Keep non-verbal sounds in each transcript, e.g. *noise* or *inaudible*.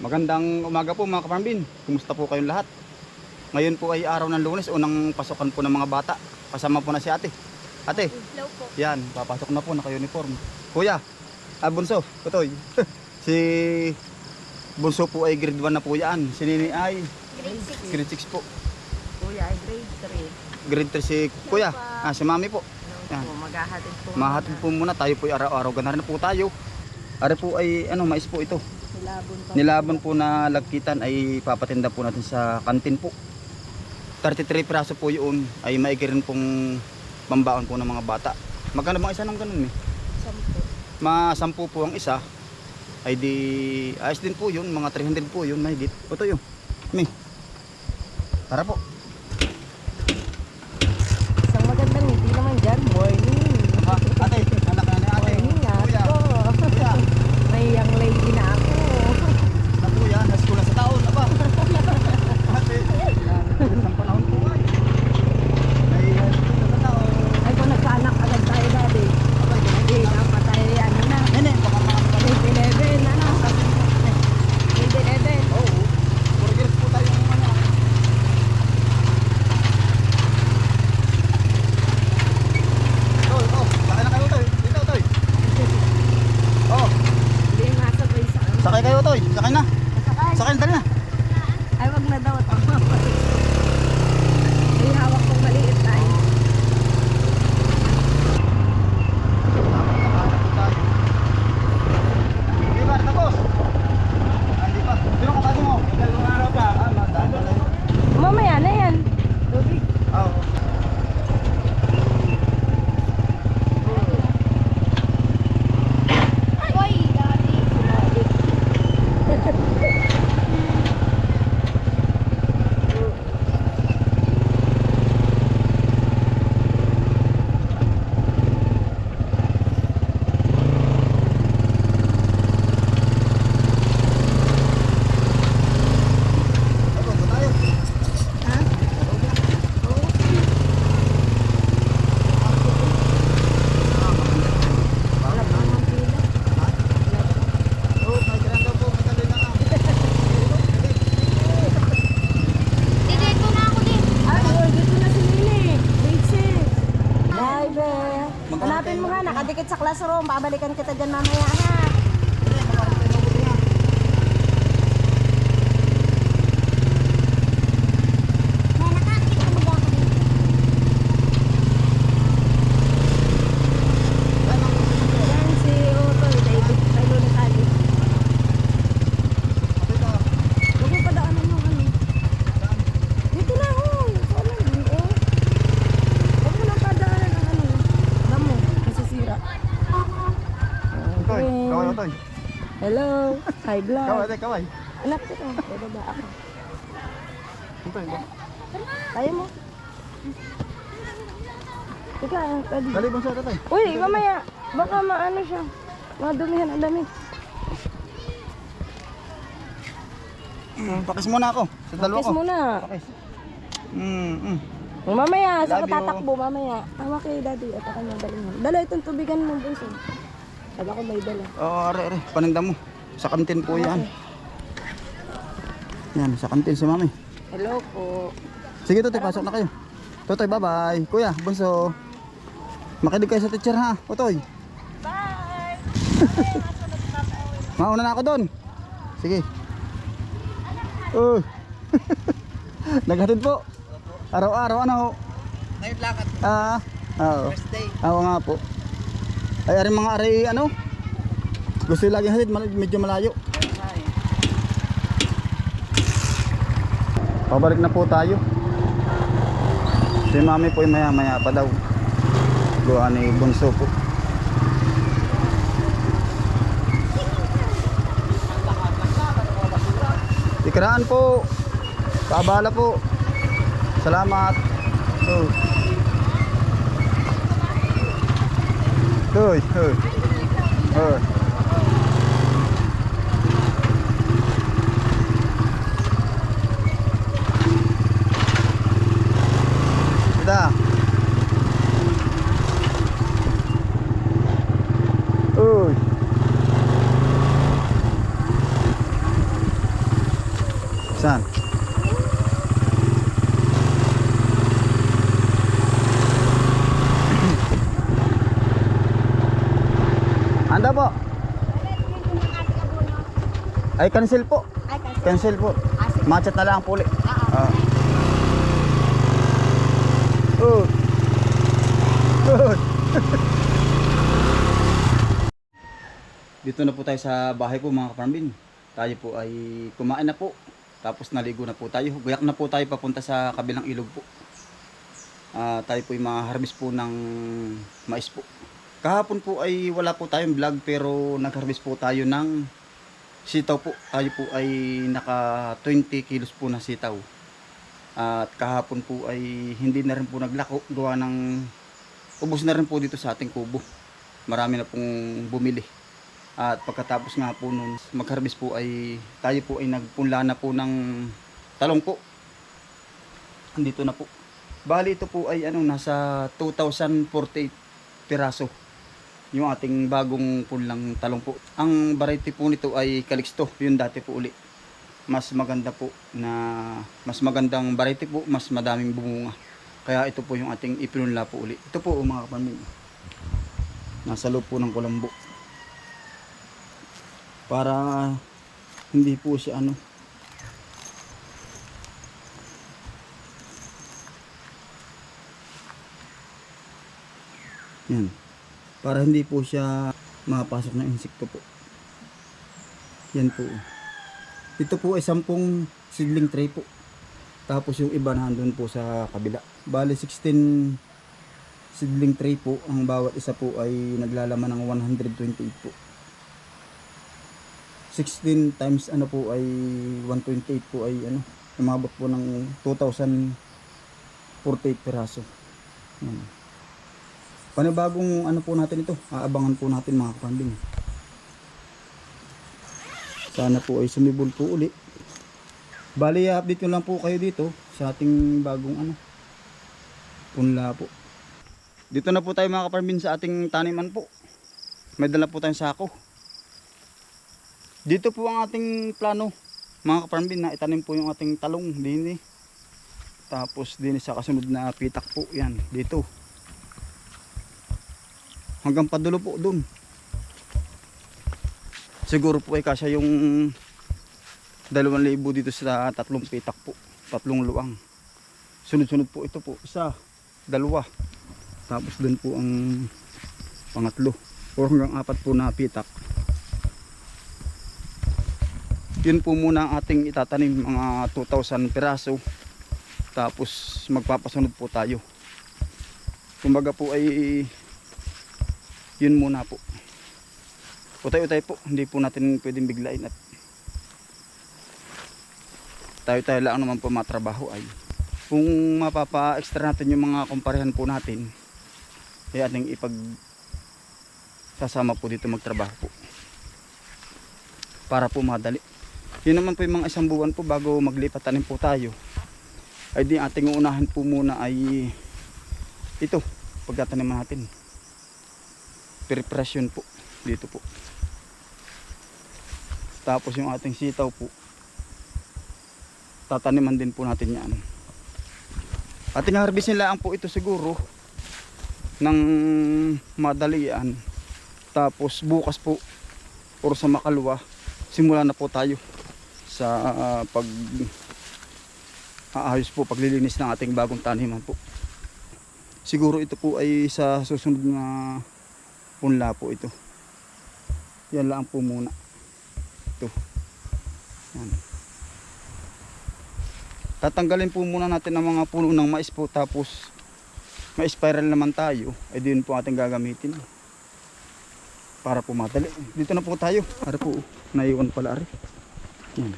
Magandang umaga po mga kaparmbin. Kumusta po kayong lahat? Ngayon po ay araw ng lunes, unang pasukan po ng mga bata. Kasama po na si ate. Ate, Hello po. yan, papasok na po, naka-uniform. Kuya, ah, Bunso, Kutoy. *laughs* si Bunso po ay grade 1 na po yan. Si Nini ay Grade 6. grade 6 po. Kuya ay grade Grade 3 si Kuya. Ah, si Mami po. 3. Yan. Maghahatid po. Mahatid po muna tayo po ay araw-araw. Ganahan na po tayo. Are po ay ano, mais po ito. Nilabon pa. Nilaban po na lagkitan ay papatinda po natin sa kantin po. 33 piraso po yun ay maigirin pong pambaon po ng mga bata. Magkano bang isa ng ganun eh? Sampo. Ma 10 po ang isa ay di ayos din po yun, mga 300 po yun, mahigit. Ito yun. Mi. Tara po. Hi, Kaway, vlog. ate, kaway. Anak ko to. Bababa ako. Toy, Tayo mo. Teka, pwede. Dali, bunso, ate, Toy. Uy, mamaya. Baka maano siya. Madumihan ang damit. Mm, Pakis muna ako. Sa dalawa ko. muna. Pakis. Mm, mm. Mamaya, sa tatakbo, mamaya. Tawa kay daddy at ako niyang dalhin. Dala itong tubigan mo, bunso. Sabi ko may dala. Oo, are, are. Paninda mo. Sa kantin po yan. Yan, sa kantin si mami. Hello po. Sige, Totoy, pasok na kayo. Totoy, bye-bye. Kuya, bunso. Makinig kayo sa teacher ha. Totoy. Bye! *laughs* Mauna na ako doon. Sige. Uh. *laughs* Naghatid po. Araw-araw ano ho? Ngayon lakad. Ah, oo. First day. Oo nga po. Ay, ari mga ari ano? Gusto yung laging hatid, medyo malayo. Pabalik na po tayo. Si mami po ay maya maya pa daw. Gawa ni Bunso po. Ikraan po. Paabala po. Salamat. Oh. Hoy, hoy. Hoy. Ita. Uy. Saan? Anda po. Ay, cancel po. Ay, kasi. Cancel po. Ah. Machat na lang po ulit. Ah, Ah. Oh. Good. *laughs* Dito na po tayo sa bahay po mga kaparambin. Tayo po ay kumain na po. Tapos naligo na po tayo. Guyak na po tayo papunta sa kabilang ilog po. Ah, tayo po ay harvest po ng mais po. Kahapon po ay wala po tayong vlog pero nag-harvest po tayo ng sitaw po. Tayo po ay naka 20 kilos po na sitaw. At kahapon po ay hindi na rin po naglako. Gawa ng ubos na rin po dito sa ating kubo. Marami na pong bumili. At pagkatapos nga po nun, mag-harvest po ay tayo po ay nagpunla na po ng talong po. Andito na po. Bali ito po ay ano nasa 2048 piraso. Yung ating bagong punlang talong po. Ang variety po nito ay Calixto, yung dati po uli. Mas maganda po na mas magandang variety po, mas madaming bumunga. Kaya ito po yung ating ipinunla po uli. Ito po mga kapamilya. Nasa loob po ng kulambo. Para hindi po siya ano Yan. Para hindi po siya mapasok ng insekto po. Yan po. Ito po ay sampung seedling tray po. Tapos yung iba nandun po sa kabila. Bali 16 seedling tray po. Ang bawat isa po ay naglalaman ng 128 po. 16 times ano po ay 128 po ay ano umabot po ng 2,048 piraso. Yan. Panibagong ano po natin ito, aabangan po natin mga kapambing. Sana po ay sumibol po uli. Bali, update ko lang po kayo dito sa ating bagong ano, punla po. Dito na po tayo mga kapambing sa ating taniman po. May dala po tayong sako. Dito po ang ating plano mga kapambing na itanim po yung ating talong din. Tapos din sa kasunod na pitak po yan dito hanggang padulo po dun. Siguro po ay kasya yung dalawang libo dito sa tatlong pitak po tatlong luang sunod sunod po ito po isa dalawa. Tapos dun po ang pangatlo. O hanggang apat po na pitak. Yun po muna ang ating itatanim mga 2,000 piraso. Tapos magpapasunod po tayo. Kumbaga po ay yun muna po. Utay-utay po. Hindi po natin pwedeng biglain at tayo-tayo lang naman po matrabaho ay. Kung mapapa-extra natin yung mga kumparehan po natin ay ating ipag sasama po dito magtrabaho po. Para po madali. Yun naman po yung mga isang buwan po bago maglipat tanim po tayo. Ay di ating uunahan po muna ay ito. Pagkataniman natin preparation po. Dito po. Tapos yung ating sitaw po tataniman din po natin yan. Ating harvestin lang po ito siguro ng madalian. Tapos bukas po or sa makalwa simula na po tayo sa ah, pag aayos po paglilinis ng ating bagong taniman po. Siguro ito po ay sa susunod na punla po ito. Yan lang po muna. Ito. Yan. tatanggalin po muna natin ang mga puno ng mais po tapos may spiral naman tayo. Ay din po ating gagamitin. Para po madali. Dito na po tayo. Para po naiwan pala ari yan.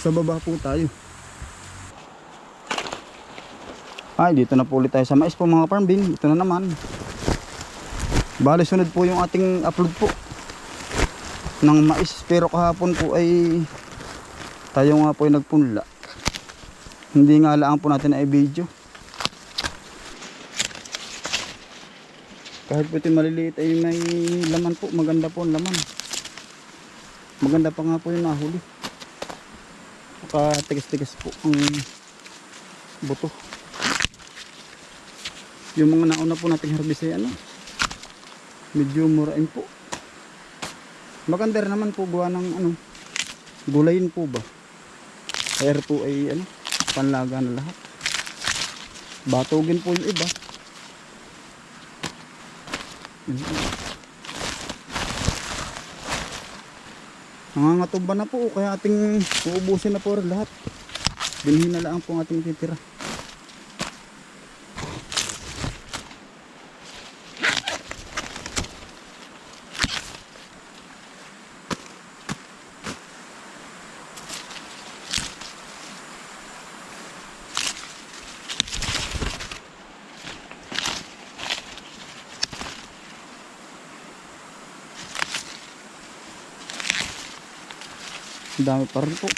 sa baba po tayo ay dito na po ulit tayo sa mais po mga farm bin ito na naman bali sunod po yung ating upload po ng mais pero kahapon po ay tayo nga po ay nagpunla hindi nga lang po natin ay video Kahit po ito maliliit ay may laman po. Maganda po ang laman. Maganda pa nga po yung nahuli. Nakatigas-tigas po ang buto. Yung mga nauna po nating harvest ay ano. Medyo murain po. Maganda rin naman po gawa ng ano. Gulayin po ba? Air po ay ano. Panlaga na lahat. Batugin po yung iba. Nangangatumba na po kaya ating uubusin na po lahat. Binhin na lang po ating titira. Dami pa rin po.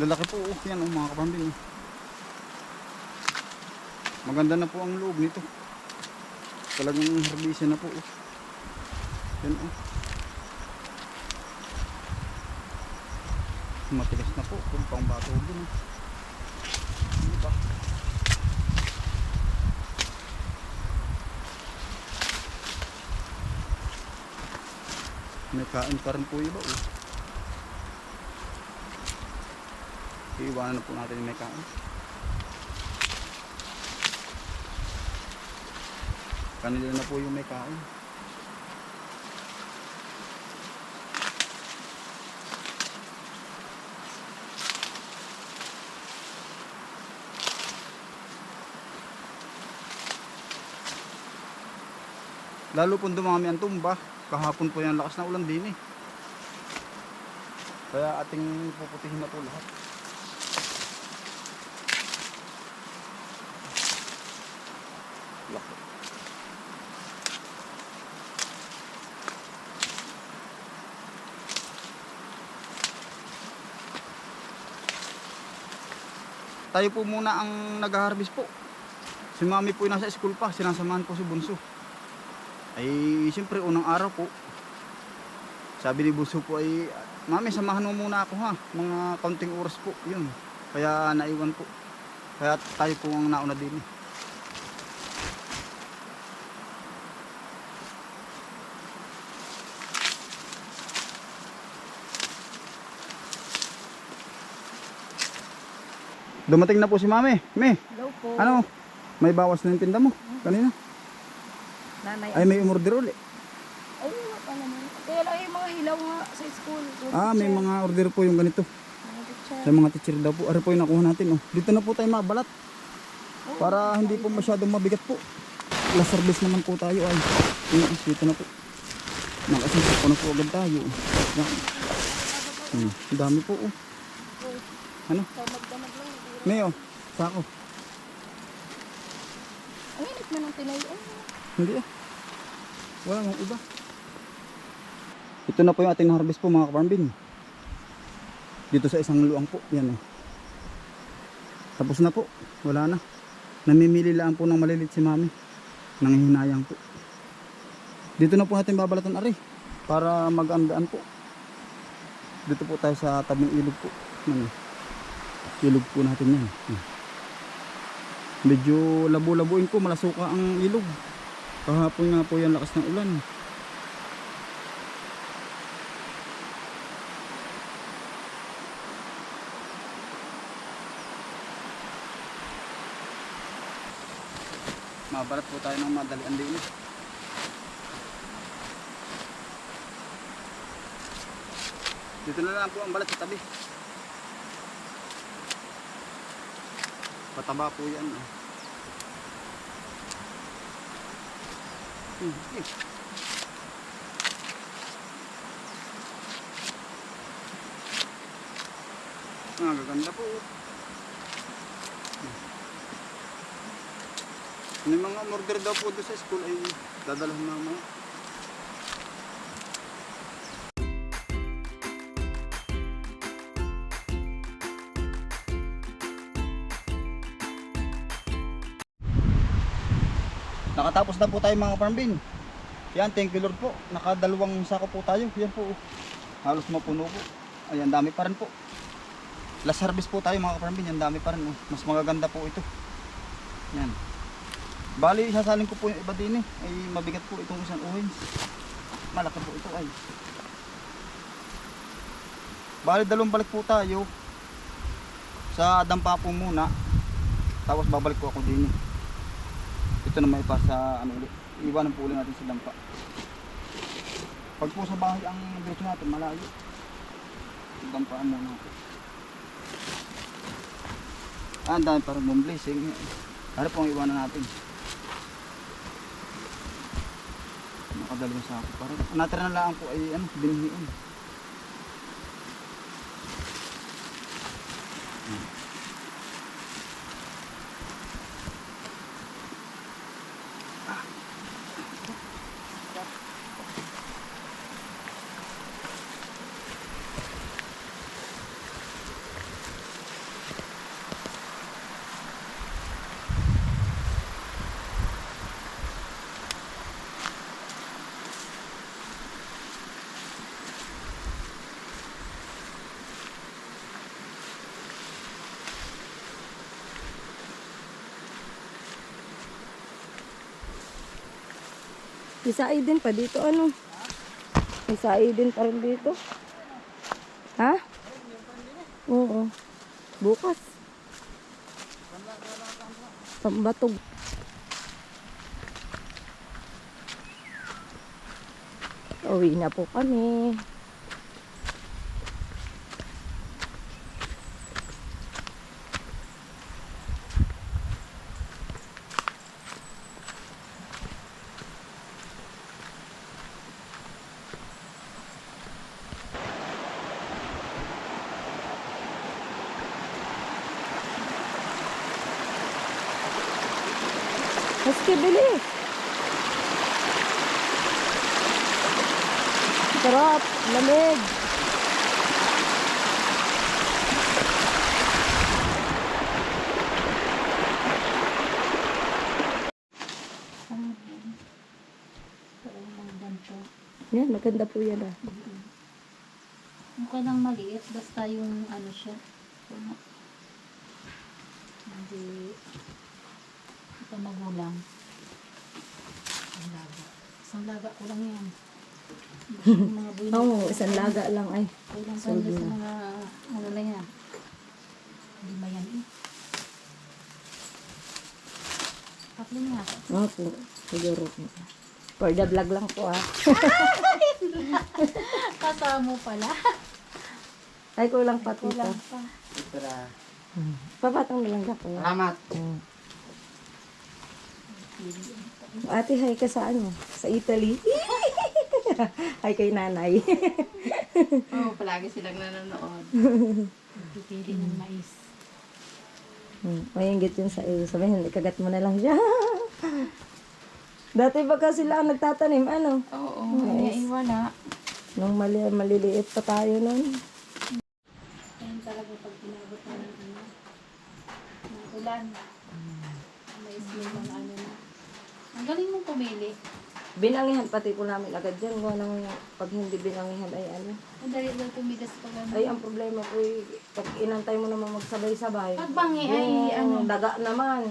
Lalaki po oh. Yan oh, mga kapambing. oh. Maganda na po ang loob nito. Talagang harbisa na po. Oh. Yan oh. Matigas na po kung pang bato din. Ano ba? May kain pa rin po iba oh. Iiwanan na po natin yung may kain. Kanila na po yung may kain. Lalo po dumami ang tumba. Kahapon po yung lakas na ulan din eh. Kaya ating puputihin na po lahat. Tayo po muna ang nag-harvest po. Si mami po yung nasa school pa, sinasamahan po si Bunso. Ay, siyempre unang araw po. Sabi ni Bunso po ay, Mami, samahan mo muna ako ha. Mga kaunting oras po, yun. Kaya naiwan po. Kaya tayo po ang nauna din eh. Dumating na po si Mami. Me, Hello po. ano? May bawas na yung tinda mo. Kanina. Nanay. Ay, may umorder ulit. Ay, wala pa naman. Kaya lang yung mga hilaw nga sa school. Yung Ah, may mga order po yung ganito. Mga teacher. Sa mga teacher daw po. Ari po yung nakuha natin. Oh. Dito na po tayo mabalat. Para hindi po masyadong mabigat po. Last service naman po tayo ay. Yung dito na po. Nakasinsa po na po agad tayo. Yan. Hmm. Ang dami po. Oh. Ano? So, magdamag lang. Mayo. Sako. Ang init na ng tinayon. Hindi ah. Wala nang iba. Ito na po yung ating harvest po mga kaparmbin. Dito sa isang luang po. Yan oh. Tapos na po. Wala na. Namimili lang po ng malilit si mami. Nanghihinayang po. Dito na po natin babalatan ari. Para magandaan po. Dito po tayo sa tabing ilog po. Ano? Ilog po natin yan. Medyo labo-labuin po. Malasuka ang ilog. Kahapon nga po yung lakas ng ulan. Mabalat po tayo ng madalian din. Dito na lang po ang balat sa tabi. Pataba po yan. Oh. Hmm, eh. Ah, gaganda po. May mga order daw po doon sa school ay dadalhin mamaya. Nakatapos na po tayo mga farmbin. Yan, thank you Lord po. Nakadalawang sako po tayo. Yan po. oh. Halos mapuno po. Ayan, dami pa rin po. Last harvest po tayo mga farmbin. Yan, dami pa rin. oh. Mas magaganda po ito. Yan. Bali, sasalin ko po yung iba din eh. Ay mabigat po itong isang uhin. Malaki po ito ay. Bali, dalawang balik po tayo. Sa dampa po muna. Tapos babalik po ako din eh. Ito na may pa sa ano ulit. Iwanan po ulit natin sa dampa. Pag po sa bahay ang diretso natin, malayo. Dampaan muna ako. Ah, ang dami parang bomb blessing. Ano po iwanan natin? Nakadalawang sa ako. Parang natira na lang po ay ano, binhiin. Isa din pa dito ano? Isa din pa rin dito. Ha? Oo. Bukas. Pambatog. Uwi na po kami. Maski bilis. Sarap, lamig. Yan, maganda po yan ah. Mukha lang maliit, basta yung ano siya. Hindi. Ito magulang. Isang laga. Isang laga ko lang yan. Oo, isang laga lang ay. Kulang pa Solve sa na. mga ano na yan. Lima yan eh. Tatlo nga. Opo, siguro. For the vlog lang po ah. *laughs* Kasama pala. Ay, kulang pa tita. Kulang pa. Hmm. Papatong na lang ako. Salamat. Hmm. Ate, hi ka sa ano? Sa Italy. *laughs* hi kay nanay. *laughs* Oo, oh, palagi silang nanonood. Pipili ng mais. hmm. Mayinggit yun sa iyo. Sabihin, ikagat mo na lang siya. *laughs* Dati baka sila ang nagtatanim, ano? Oo, Nice. nice. wala. Nung mali maliliit pa tayo nun. Ayun talaga pag pinabot na ng ano, ng ulan. May smell ng ano galing mong pumili. Binangihan pati po namin agad dyan. Gawa ng pag hindi binangihan ay ano. Ang dali daw tumigas pag ano. Ay, ang problema po ay pag inantay mo naman magsabay-sabay. Pag bangi ay ano. daga naman.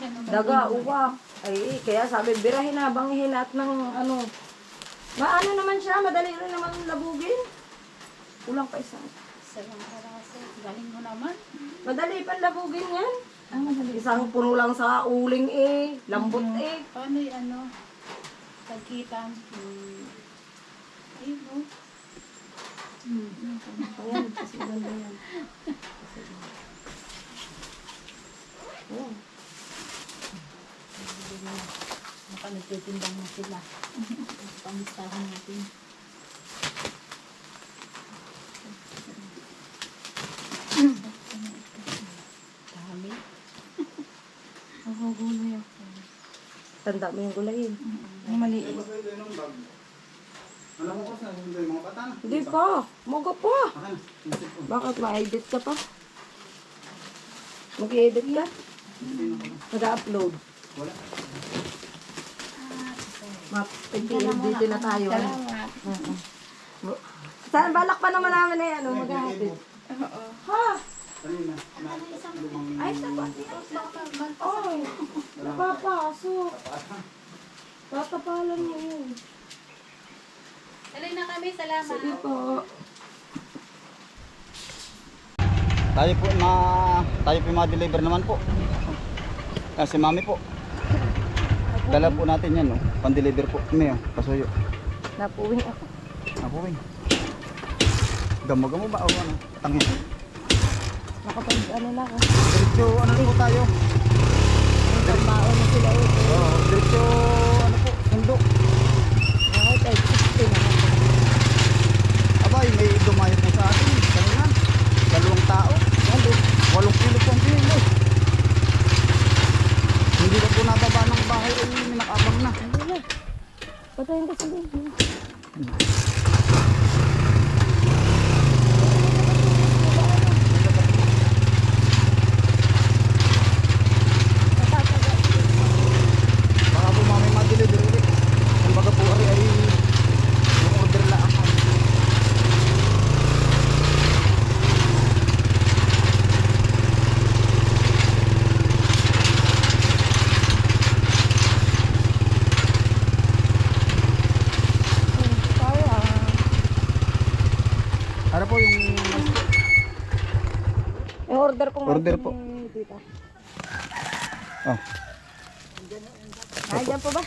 yan ang Daga, galing. uwak. Ay, kaya sabi, birahin na, bangihin at ng ano. Maano naman siya, madali rin naman labugin. Kulang pa isang. Isa lang karasa. Galing mo naman. Madali pa labugin yan. Ah. Isang puno lang sa uling eh, lambot eh. Paano yung ano? Pagkitan. Hmm. Ayun o. Hmm. Ayan, kasi maganda yan. Ayan. Baka nagtitindang na sila. Pamustahan natin. Dami. Ang gulo Tanda mo yung gulayin. Ang maliit. Alam mo ko sa yung mga bata na. Hindi pa. Maga pa. Bakit ma-edit ka pa? Mag-edit ka? Nag-upload. Wala. Map-edit na tayo. Oo. Saan balak pa naman namin na yan, ano, maghahatid. Ha? Kanina, na lumang Ay. Ay, napapasok. Tatapalan mo yun. Alay na kami, salamat. Sige po. Tayo po ma tayo po ma-deliver naman po. Kasi mami po. Dala po natin yan, no. Pan-deliver po. May, oh, pasuyo. Napuwing ako. Napuwing. Gamo-gamo ba o ano? Tangin. Nakapag ano na ako. Diretso ano po tayo? Nagbaon na sila. Oo, diretso ano po, sundo. Ako, type 16 na ako. Abay, may dumayo po sa atin. Kanina. Dalawang tao. Ano? Walong kilo po ang kilo. Hindi na po nababa ng bahay ay minakabang na. Ano na? Patayin ka sila. Baka po mami ma-deliver ulit. Kumbaga po ari ay yung order lang ako. Sorry ah. Ano po yung Yung order ko nga Order po. Tita. Oh, Ay, dyan po ba?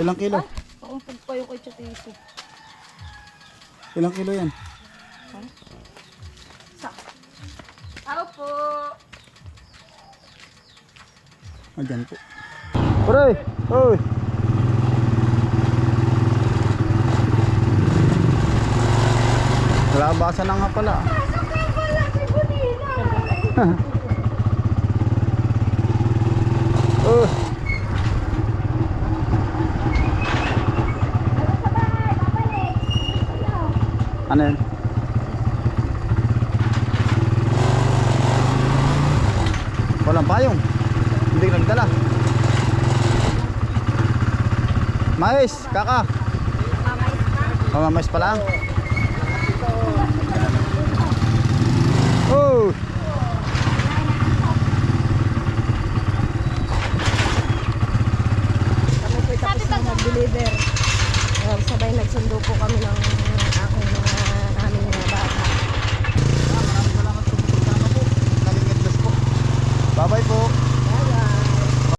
ilang kilo? Paumpog pa yung kay Chatito. Ilang kilo yan? Sa. Ako po. Ah, dyan po. Pare! Oy! Labasan na nga pala. oh. Ano yan? Walang payong. Hindi nagdala. Mais, kaka. Oh, mais pa lang. Oh. Kami po tapos na mag-deliver. Sabay nagsundo po kami ng